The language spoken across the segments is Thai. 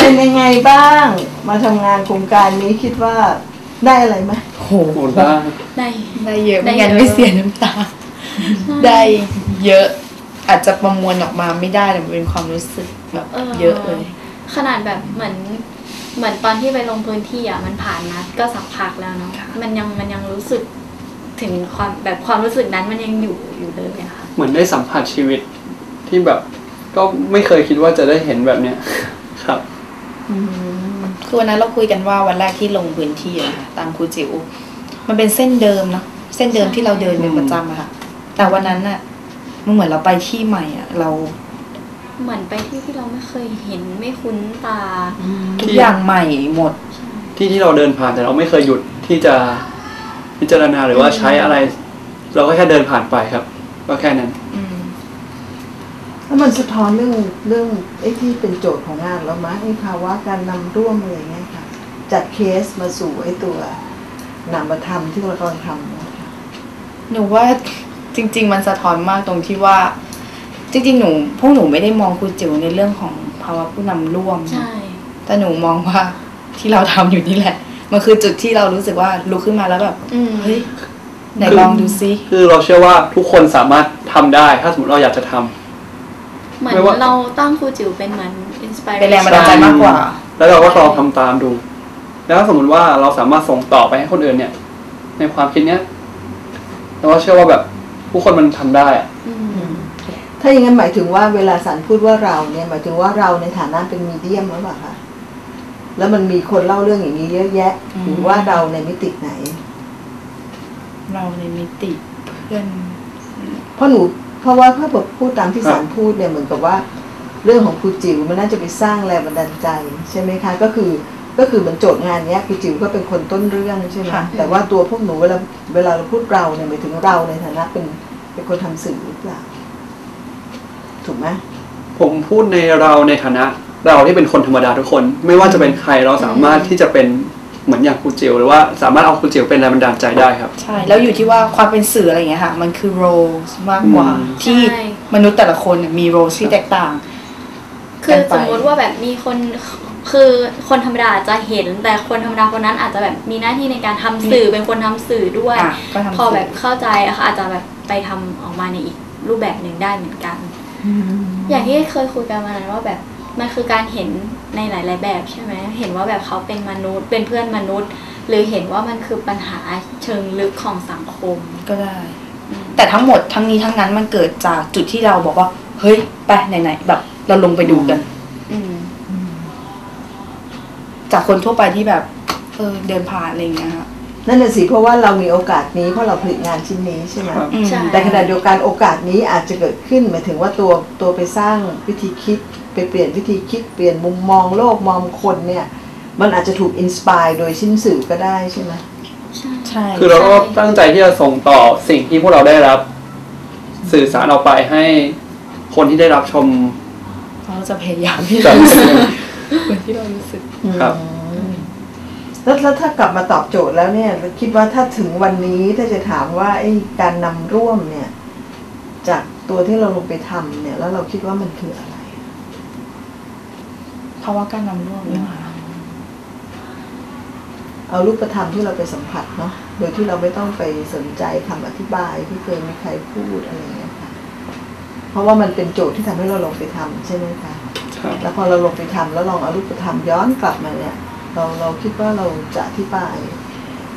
เป็นยังไงบ้าง มาทำงานโครงการนี้คิดว่าได้อะไรไหมโอ้โหโหได้ได้ได้เยอะได้ไม่งั้นเยอะไม่เสียน้ำตา ได้เยอะอาจจะประมวลออกมาไม่ได้แต่มันเป็นความรู้สึกแบบเยอะเลย ขนาดแบบเหมือนเหมือนตอนที่ไปลงพื้นที่อะมันผ่านนัดก็สักพักแล้วเนาะค่ะมันยังมันยังรู้สึกถึงความแบบความรู้สึกนั้นมันยังอยู่อยู่เลยอะค่ะเหมือนได้สัมผัสชีวิตที่แบบ ก็ไม่เคยคิดว่าจะได้เห็นแบบเนี้ยครับคือวันนั้นเราคุยกันว่าวันแรกที่ลงพื้นที่อะค่ะตามครูจิ๋วมันเป็นเส้นเดิมเนาะเส้นเดิมที่เราเดินเป็นประจำอะค่ะ แต่วันนั้นอะมันเหมือนเราไปที่ใหม่อะเรา เหมือนไปที่ที่เราไม่เคยเห็นไม่คุ้นตาทุกอย่างใหม่หมด ที่ที่เราเดินผ่านแต่เราไม่เคยหยุดที่จะพิจารณาหรือว่าใช้อะไร เราก็แค่เดินผ่านไปครับ ก็แค่นั้นอืม แล้วมันสะท้อนเรื่องเรื่องไอ้ที่เป็นโจทย์ของงานเรามั้ยไอ้ภาวะการนำร่วมอะไรเงี้ยค่ะ จากเคสมาสู่ไอ้ตัวนามธรรมที่เรากำลังทำนะคะหนูว่าจริง ๆ มันสะท้อนมากตรงที่ว่า จริง ๆ หนูพวกหนูไม่ได้มองครูจิ๋วในเรื่องของภาวะผู้นำร่วมใช่แต่หนูมองว่าที่เราทำอยู่นี่แหละ มันคือจุดที่เรารู้สึกว่าลุกขึ้นมาแล้วแบบอืมเฮ้ยไหนลองดูซิคือเราเชื่อว่าทุกคนสามารถทำได้ ถ้าสมมติเราอยากจะทำ เหมือนไม่ว่า เราตั้งครูจิ๋วเป็นเหมือนอินสปิเรเป็นแรงบันดาลใจมากกว่า แล้วเราก็ลองทำตามดู แล้วถ้าสมมติว่าเราสามารถส่งต่อไปให้คนอื่นเนี่ย ในความคิดเนี้ยเราก็เชื่อว่าแบบผู้คนมันทำได้อะอืมถ้าอย่างนั้นหมายถึงว่าเวลาสันพูดว่าเราเนี่ยหมายถึงว่าเราในฐานะเป็นมีเดียมหรือเปล่าคะแล้วมันมีคนเล่าเรื่องอย่างนี้เยอะแยะอืม หรือว่าเราในมิติไหน เราในมิติเพื่อน เพราะหนู เพราะว่าถ้าแบบพูดตามที่สารพูดเนี่ยเหมือนกับว่าเรื่องของครูจิ๋วมันน่าจะไปสร้างแรงบันดาลใจใช่ไหมคะ ก็คือก็คือเหมือนโจทย์งานเนี้ยครูจิ๋วก็เป็นคนต้นเรื่องใช่ไหมแต่ว่าตัวพวกหนูเวลาเวลาเราพูดเราเนี่ยหมายถึงเราในฐานะเป็นเป็นคนทำสื่อหรือเปล่าถูกไหมผมพูดในเราในฐานะ เราที่เป็นคนธรรมดาทุกคน ไม่ว่าจะเป็นใครเราสามารถที่จะเป็น เหมือนอย่างครูจิ๋วหรือว่าสามารถเอาครูจิ๋วเป็นแรงบันดาลใจได้ครับ ใช่ แล้วอยู่ที่ว่าความเป็นสื่ออะไรอย่างเงี้ยค่ะ มันคือโรลมากกว่าอืมที่ใช่มนุษย์แต่ละคนเนี่ยมีโรลที่แตกต่าง คือกันไปสมมติว่าแบบมีคนคือคนธรรมดาอาจจะเห็นแต่คนธรรมดาคนนั้นอาจจะแบบมีหน้าที่ในการทำสื่อเป็นคนทำสื่อด้วยอะก็ทำพอแบบสื่เข้าใจอะค่ะอาจจะแบบไปทำออกมาในอีกรูปแบบหนึ่งได้เหมือนกัน อย่างที่เคยคุยกันมานั้นว่าแบบมันคือการเห็น ในหลาย ๆ แบบใช่ไหมเห็นว่าแบบเขาเป็นมนุษย์เป็นเพื่อนมนุษย์ หรือเห็นว่ามันคือปัญหาเชิงลึกของสังคมก็ได้ แต่ทั้งหมดทั้งนี้ทั้งนั้นมันเกิดจากจุดที่เราบอกว่า เฮ้ยไปไหนๆแบบเราลงไปดูกันอืมจากคนทั่วไปที่แบบ เออเดินผ่านอะไรอย่างเงี้ยค่ะนั่นน่ะสิเพราะว่าเรามีโอกาสนี้เพราะเราผลิตงานชิ้นนี้ใช่ไหมครับอืมใช่แต่ขณะเดียวกันโอกาสนี้อาจจะเกิดขึ้นหมายถึงว่าตัวตัวไปสร้างวิธีคิด ไปเปลี่ยนวิธีคิดเปลี่ยนมุมมองโลกมองคนเนี่ย มันอาจจะถูกอินสปายโดยชิ้นสื่อก็ได้ใช่ไหมใช่ใช่คือเราก็ตั้งใจที่จะส่งต่อสิ่งที่พวกเราได้รับ สื่อสารออกไปให้คนที่ได้รับชมเราจะพยายามที่จะจะเหมือนที่เรารู้สึกครับแล้วแล้วถ้ากลับมาตอบโจทย์แล้วเนี่ยคิดว่าถ้าถึงวันนี้ถ้าจะถามว่าไอ้การนำร่วมเนี่ย จากตัวที่เราลงไปทำเนี่ย แล้วเราคิดว่ามันคืออะไร เพราะว่าการนำร่วมเนี่ยค่ะเอารูปธรรมที่เราไปสัมผัสเนาะโดยที่เราไม่ต้องไปสนใจคำอธิบายที่เคยมีใครพูดอะไรอย่างเงี้ยค่ะ เพราะว่ามันเป็นโจทย์ที่ทำให้เราลงไปทำใช่ไหมคะครับแล้วพอเราลงไปทำแล้วลองเอารูปธรรมย้อนกลับมาเนี่ย เราเราคิดว่าเราจะอธิบาย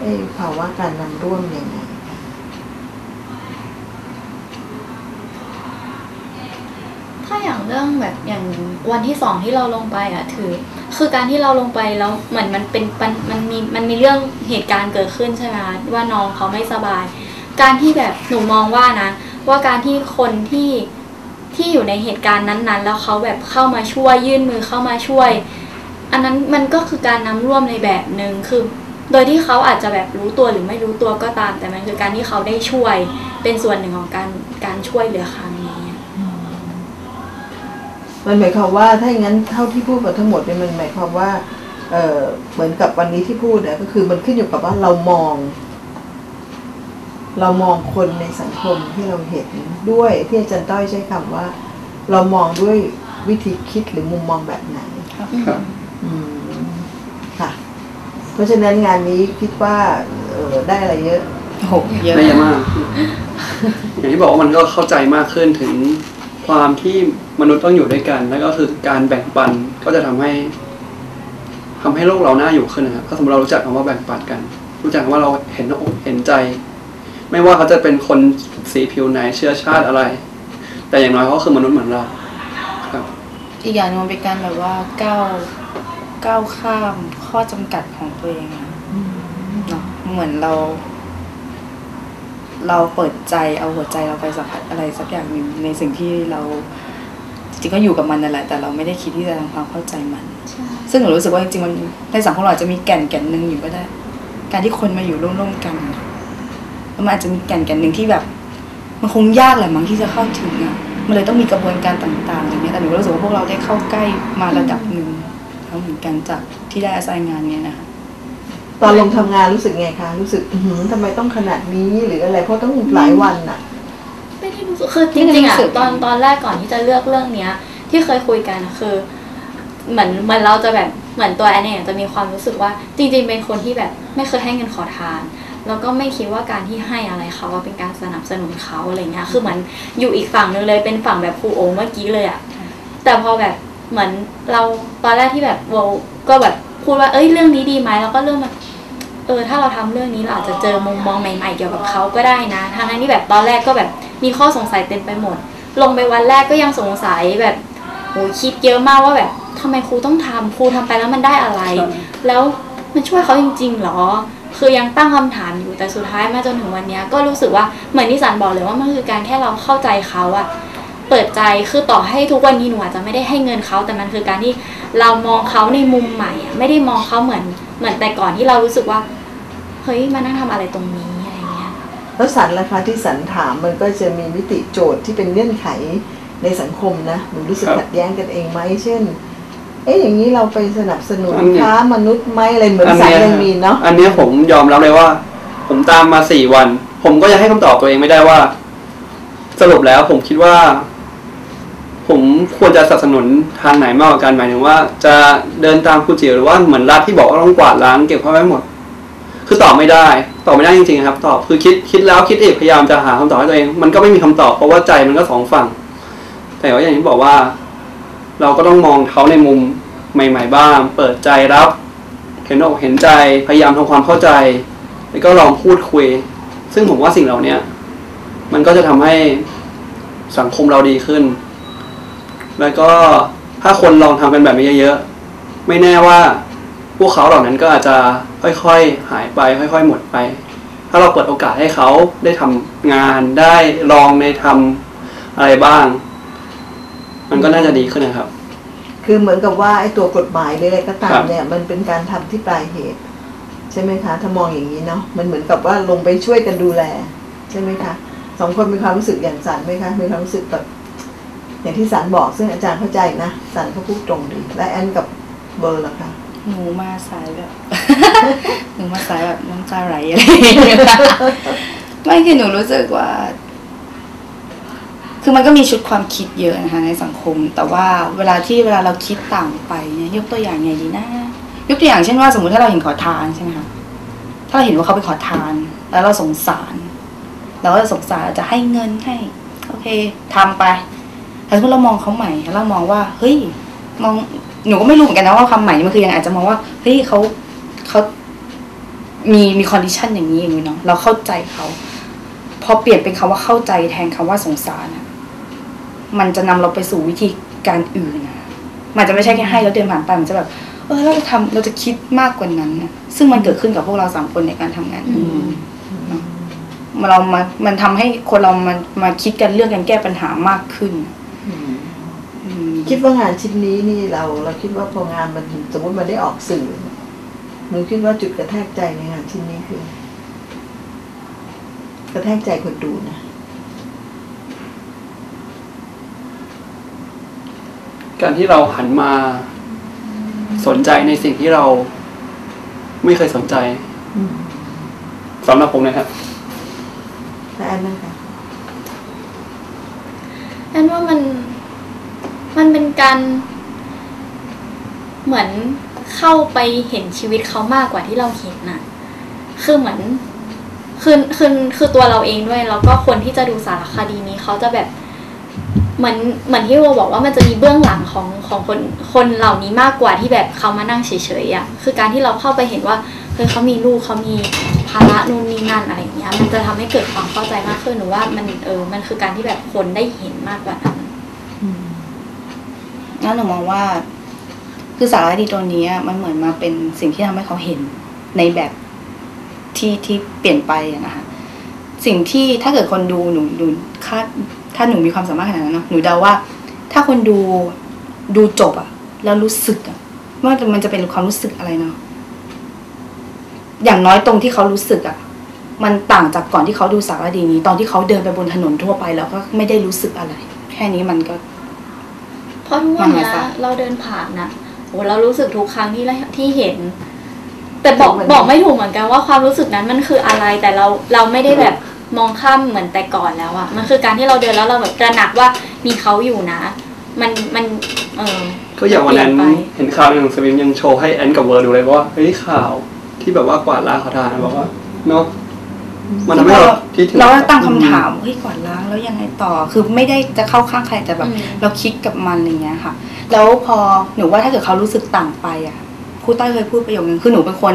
ไอ้ภาวะการนำร่วมยังไงคะ ถ้าอย่าง เรื่องแบบอย่างวันที่สองที่เราลงไปอะถือ คือการที่เราลงไปแล้วเหมือนมันเป็นปัญมันมีมันมีเรื่องเหตุการณ์เกิดขึ้นใช่ไหมว่าน้องเขาไม่สบาย การที่แบบหนูมองว่านะ ว่าการที่คนที่ที่อยู่ในเหตุการณ์นั้นๆ แล้วเขาแบบเข้ามาช่วยยื่นมือเข้ามาช่วย อันนั้นมันก็คือการนำร่วมในแบบหนึ่งคือ โดยที่เขาอาจจะแบบรู้ตัวหรือไม่รู้ตัวก็ตาม แต่มันคือการที่เขาได้ช่วยเป็นส่วนหนึ่งของการการช่วยเหลือครั้ง มันหมายความว่าถ้าอย่างนั้นเท่าที่พูดมาทั้งหมดเนี่ยมันหมายความว่าเออเหมือนกับวันนี้ที่พูดเนี่ยก็คือมันขึ้นอยู่กับว่าเรามอง เรามองคนในสังคมที่เราเห็นด้วยที่อาจารย์ต้อยใช้คำว่า เรามองด้วยวิธีคิดหรือมุมมองแบบไหนครับครับอืมค่ะ เพราะฉะนั้นงานนี้คิดว่าเออได้อะไรเยอะโอ้โหเยอะได้เยอะมาก อย่างที่บอกว่ามันก็เข้าใจมากขึ้นถึง ความที่มนุษย์ต้องอยู่ด้วยกัน แล้วก็คือการแบ่งปันก็จะทำให้ทำให้โลกเราน่าอยู่ขึ้นนะครับถ้าสมมติเรารู้จักคำว่าแบ่งปันกัน รู้จักว่าเราเห็นอกเห็นใจ ไม่ว่าเขาจะเป็นคนสีผิวไหนเชื้อชาติอะไร แต่อย่างน้อยเขาคือมนุษย์เหมือนเราครับอีกอย่างหนึงมันเป็นการแบบว่าก้าวก้าวข้ามข้อจำกัดของตัวเองเนาะเหมือนเรา เราเปิดใจเอาหัวใจเราไปสัมผัสอะไรสักอย่างหนึ่งในสิ่งที่เราจริงๆก็อยู่กับมันนั่นแหละแต่เราไม่ได้คิดที่จะทำความเข้าใจมัน ซึ่งหนูรู้สึกว่าจริงๆมันในสังคมเราอาจจะมีแก่นแก่นหนึ่งอยู่ก็ได้ การที่คนมาอยู่ร่วมๆกันอะแล้วมันอาจจะมีแก่นแก่นหนึ่งที่แบบ มันคงยากแหละมั้งที่จะเข้าถึงอะมันเลยต้องมีกระบวนการต่างๆอย่างเงี้ยแต่หนูก็รู้สึกว่าพวกเราได้เข้าใกล้มาระดับหนึ่งแล้วเหมือนกันจากที่ได้อาศัยงานเนี้ยนะคะ ตอนลงทำงานรู้สึกไงคะ รู้สึกอื้อหือทำไมต้องขนาดนี้หรืออะไร เพราะต้องหลายวันน่ะ ไม่ได้รู้สึกคือจไม่ได้ริงๆอะรู้สึก ตอนตอนแรกก่อนที่จะเลือกเรื่องเนี้ย ที่เคยคุยกันอะคือ เหมือนเหมือนเราจะแบบเหมือนตัวแอนเองจะมีความรู้สึกว่า จริง ๆ เป็นคนที่แบบไม่เคยให้เงินขอทาน แล้วก็ไม่คิดว่าการที่ให้อะไรเขาว่าเป็นการสนับสนุนเขาอะไรเงี้ยคือเหมือนอยู่อีกฝั่งนึงเลยเป็นฝั่งแบบครูโอเมื่อกี้เลยอะแต่พอแบบเหมือนเราตอนแรกที่แบบโวก็แบบพูดว่าเอ้ยเรื่องนี้ดีไหมแล้วก็เริ่มมา เออถ้าเราทำเรื่องนี้เราอาจจะเจอมุมมองใหม่ๆเกี่ยวกับเขาก็ได้นะทางนั้นที่แบบตอนแรกก็แบบมีข้อสงสัยเต็มไปหมด ลงไปวันแรกก็ยังสงสัยแบบโหคิดเยอะมากว่าแบบทำไมครูต้องทำครูทำไปแล้วมันได้อะไร แล้วมันช่วยเขาจริงๆหรอ คือยังตั้งคำถามอยู่แต่สุดท้ายมาจนถึงวันเนี้ยก็รู้สึกว่าเหมือนที่สันบอกเลยว่ามันคือการแค่เราเข้าใจเขาอะ เปิดใจคือต่อให้ทุกวันนี้หนูอาจจะไม่ได้ให้เงินเขาแต่มันคือการที่เรามองเขาในมุมใหม่อะไม่ได้มองเขาเหมือนเหมือนแต่ก่อนที่เรารู้สึกว่าเฮ้ยมานั่งทำอะไรตรงนี้อะไรเงี้ยแล้วสันล่ะคะที่สันถามมันก็จะมีมิติโจทย์ที่เป็นเงื่อนไขในสังคมนะมันรู้สึกครับขัดแย้งกันเองไหมเช่นเอ๊ะอย่างนี้เราไปสนับสนุนค้ามนุษย์ไหมอะไรเหมือนสันยยังมีเนาะอันนี้ผมยอมรับเลยว่า ผมตามมาสี่วัน ผมก็ยังให้คำตอบตัวเองไม่ได้ว่า สรุปแล้วผมคิดว่า ผมควรจะสนับสนุนทางไหนมากกว่ากันหมายถึงว่าจะเดินตามครูจิ๋วหรือว่าเหมือนรัฐที่บอกว่าต้องกวาดล้างเก็บเข้าไว้หมด คือตอบไม่ได้ตอบไม่ได้จริงๆครับ ตอบคือคิดคิดแล้วคิดอีกพยายามจะหาคำตอบให้ตัวเอง มันก็ไม่มีคำตอบเพราะว่าใจมันก็สองฝั่ง แต่ว่าอย่างที่บอกว่า เราก็ต้องมองเขาในมุมใหม่ ๆ บ้าง เปิดใจรับเห็นอกเห็นใจพยายามทำความเข้าใจ แล้วก็ลองพูดคุย ซึ่งผมว่าสิ่งเหล่านี้มันก็จะทำให้สังคมเราดีขึ้น แล้วก็ถ้าคนลองทำกันแบบนี้เยอะๆ ไม่แน่ว่าพวกเขาเหล่านั้นก็อาจจะค่อยๆหายไป ค่อย ๆ หมดไป ถ้าเราเปิดโอกาสให้เขาได้ทำงานได้ลองในทำอะไรบ้าง มันก็น่าจะดีขึ้นนะครับ คือเหมือนกับว่าไอ้ตัวกฎหมายหรืออะไรก็ตามเนี่ย มันเป็นการทำที่ปลายเหตุ ใช่ไหมคะ ถ้ามองอย่างนี้เนาะมันเหมือนกับว่าลงไปช่วยกันดูแล ใช่ไหมคะสองคนมีความรู้สึกอย่างสันไหมคะมีความรู้สึกแบบ อย่างที่สันบอกซึ่งอาจารย์เข้าใจนะสันเขาพูดตรงดี และแอนกับเบอร์ล่ะคะหนูมาสายแบบหนูมาสายแบบน้ำตาไหลอะไรอย่างเงี้ยค่ะไม่คือหนูรู้สึกว่า คือมันก็มีชุดความคิดเยอะนะคะในสังคม แต่ว่าเวลาที่เวลาเราคิดต่างไปเนี่ยยกตัวอย่างไงดีนะยกตัวอย่างเช่นว่าสมมติถ้าเราเห็นขอทานใช่ไหมคะถ้าเราเห็นว่าเขาไปขอทาน แล้วเราสงสารเราก็จะสงสารเราจะให้เงินให้ โอเคทำไป แต่ถ้าเรามองเขาใหม่แล้วเรามองว่า เฮ้ย มองหนูก็ไม่รู้เหมือนกันนะว่าคำใหม่นี่มันคือยังไงอาจจะมองว่า เฮ้ยเขาเขามีมีคอนดิชันอย่างนี้อย่างนี้เนาะเราเข้าใจเขาพอเปลี่ยนเป็นคำว่าเข้าใจแทนคำว่าสงสารอะมันจะนำเราไปสู่วิธีการอื่นนะมันจะไม่ใช่แค่ให้แล้วเดินผ่านไปมันจะแบบ เออเราจะทำเราจะคิดมากกว่านั้นนะซึ่งมันเกิดขึ้นกับพวกเราสามคนในการทำงานนี้เนาะมันเรามามันทำให้คนเรามันมาคิดกันเรื่องการแก้ปัญหามากขึ้นอืม คิดว่างานชิ้นนี้นี่เรา เราคิดว่าพองานมันสมมติมันได้ออกสื่อหนูคิดว่าจุดกระแทกใจในงานชิ้นนี้คือ กระแทกใจคนดูนะการที่เราหันมาสนใจในสิ่งที่เราไม่เคยสนใจอืมสำหรับผมนะครับและแอนนะคะแอนว่ามัน มันเป็นการเหมือนเข้าไปเห็นชีวิตเขามากกว่าที่เราเห็นน่ะ คือเหมือนคือคือคือตัวเราเองด้วยแล้วก็คนที่จะดูสารคดีนี้เขาจะแบบเหมือนเหมือนที่เราบอกว่ามันจะมีเบื้องหลังของของคนคนเหล่านี้มากกว่าที่แบบเขามานั่งเฉยๆอะคือการที่เราเข้าไปเห็นว่าเฮ้ยเขามีลูกเขามีภาระนู่นนี่นั่นอะไรอย่างเงี้ย มันจะทำให้เกิดความเข้าใจมากขึ้นหนูว่ามันเออมันคือการที่แบบคนได้เห็นมากกว่านั้น งั้นหนูมองว่า คือสารคดีตัวนี้มันเหมือนมาเป็นสิ่งที่ทำให้เขาเห็นในแบบที่ที่เปลี่ยนไปนะคะสิ่งที่ถ้าเกิดคนดูหนูหนูคาดถ้าหนูมีความสามารถขนาดนั้นเนอะหนูเดาว่า ถ้าคนดูดูจบอะแล้วรู้สึกอะว่ามันจะเป็นความรู้สึกอะไรเนาะอย่างน้อยตรงที่เขารู้สึกอะมันต่างจากก่อนที่เขาดูสารคดีนี้ ตอนที่เขาเดินไปบนถนนทั่วไปแล้วก็ไม่ได้รู้สึกอะไร แค่นี้มันก็ เพราะทุกวันเนี้ยมหาศาลเราเดินผ่านนะโอ้เรารู้สึกทุกครั้งที่เราที่เห็น แต่บอกเหมือนบอกไม่ถูกเหมือนกันว่าความรู้สึกนั้นมันคืออะไรแต่เราเราไม่ได้แบบมองข้ามเหมือนแต่ก่อนแล้วอะมันคือการที่เราเดินแล้วเราแบบตระหนักว่ามีเขาอยู่นะ มันมันเออก็อย่างวันนั้นเปลี่ยนไปเห็นข่าวหนึ่งสวิมยังโชว์ให้แอนกับเวอร์ดูเลยว่าเฮ้ยข่าวที่แบบว่ากวาดล้างขอทานนะบอกว่าเนาะ มันทำให้เราคิดถึงเราก็ตั้งคำถามเฮ้ยก่อนล้างแล้วยังไงต่อ คือไม่ได้จะเข้าข้างใครแต่แบบอืมเราคิดกับมันอะไรเงี้ยค่ะ แล้วพอหนูว่าถ้าเกิดเขารู้สึกต่างไปอะครูต้อยเคยพูดประโยคนึงคือหนูเป็นคน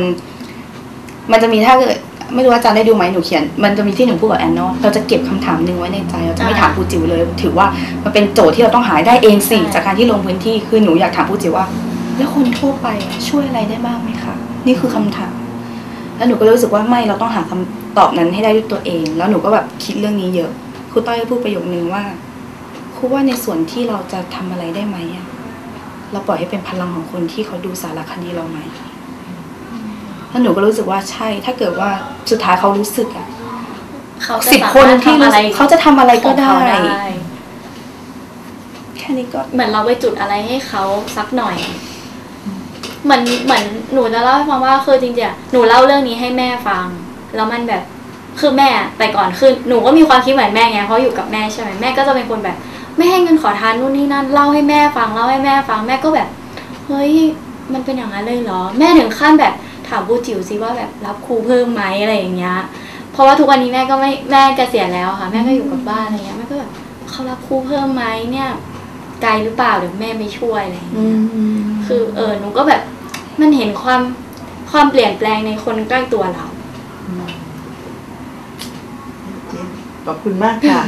มันจะมีถ้าเกิดไม่รู้ว่าอาจารย์ได้ดูไหมหนูเขียน มันจะมีที่หนูพูดกับแอนเนาะเราจะเก็บคำถามหนึ่งไว้ในใจเราจะไม่ถามครูจิ๋วเลย ถือว่ามันเป็นโจทย์ที่เราต้องหาได้เองสิจากการที่ลงพื้นที่คือหนูอยากถามครูจิ๋วว่า แล้วคนทั่วไปอะช่วยอะไรได้บ้างไหมคะนี่คือคำถาม แล้วหนูก็รู้สึกว่าไม่เราต้องหาคำตอบนั้นให้ได้ด้วยตัวเอง แล้วหนูก็แบบคิดเรื่องนี้เยอะครูต้อยก็พูดประโยคนึงว่าครูว่าในส่วนที่เราจะทำอะไรได้ไหมอะเราปล่อยให้เป็นพลังของคนที่เขาดูสารคดีเราไหมแล้วหนูก็รู้สึกว่าใช่ ถ้าเกิดว่าสุดท้ายเขารู้สึกอะเขาจะสิบคนที่สามารถทำอะไรเขาจะทำอะไรก็ของได้เขาได้แค่นี้ก็เหมือนเราไปจุดอะไรให้เขาสักหน่อย เหมือนเหมือนหนูจะเล่าให้ฟังว่าคือจริงๆอะหนูเล่าเรื่องนี้ให้แม่ฟัง แล้วมันแบบคือแม่แต่ก่อนคือหนูก็มีความคิดเหมือนแม่ไงเพราะอยู่กับแม่ใช่ไหมแม่ก็จะเป็นคนแบบ ไม่ให้เงินขอทานนู่นนี่นั่นเล่าให้แม่ฟังเล่าให้แม่ฟังแม่ก็แบบเฮ้ยมันเป็นอย่างนั้นเลยเหรอ แม่ถึงขั้นแบบถามบูจิ๋วซิว่าแบบรับครูเพิ่มไหมอะไรอย่างเงี้ยเพราะว่าทุกวันนี้แม่ก็ไม่แม่เกษียณแล้วค่ะ แม่ก็อยู่กับบ้านอะไรเงี้ยแม่ก็แบบเขารับครูเพิ่มไหมเนี่ยไกลหรือเปล่าเดี๋ยวแม่ไม่ช่วยอะไรอย่างเงี้ย คือเออหนูก็แบบมันเห็นความความเปลี่ยนแปลงในคนใกล้ตัวเรา ขอบคุณมากค่ะ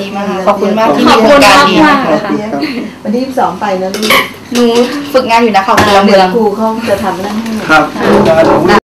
ดีมากขอบคุณมากที่ขอบคุณมีโครงการดีมากนะๆคะค่ะเดี๋ยววันที่สองไปนะลูกหนูฝึกงานอยู่นะคะคุณละเมืเดี๋อยวง ครูเขาจะทำเรื่องให้หมดครับ